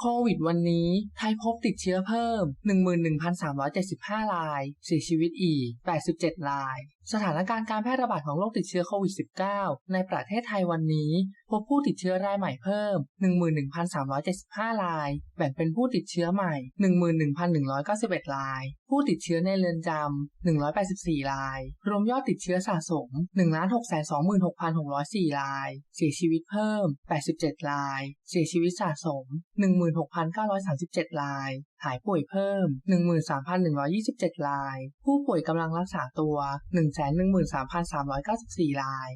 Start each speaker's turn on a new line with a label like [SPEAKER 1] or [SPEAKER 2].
[SPEAKER 1] โควิดวันนี้ ไทยพบติดเชื้อเพิ่ม 11,375 ราย เสียชีวิตอีก 87 ราย สถานการณ์การแพร่ระบาดของโรคติดเชื้อโควิด -19 ในประเทศไทยวันนี้ พบผู้ติดเชื้อรายใหม่เพิ่ม 11,375 ราย แบ่งเป็นผู้ติดเชื้อใหม่ 11,191 ราย ผู้ติดเชื้อในเรือนจำ 184 ราย รวมยอดติดเชื้อสะสม 1,626,604 ราย เสียชีวิตเพิ่ม 87 ราย เสียชีวิตสะสม 16,937 ราย หายป่วยเพิ่ม 13,127 ราย ผู้ป่วยกำลังรักษาตัวแสนหนึ่งหมื่นสามพันสามร้อยเก้าสิบสี่ราย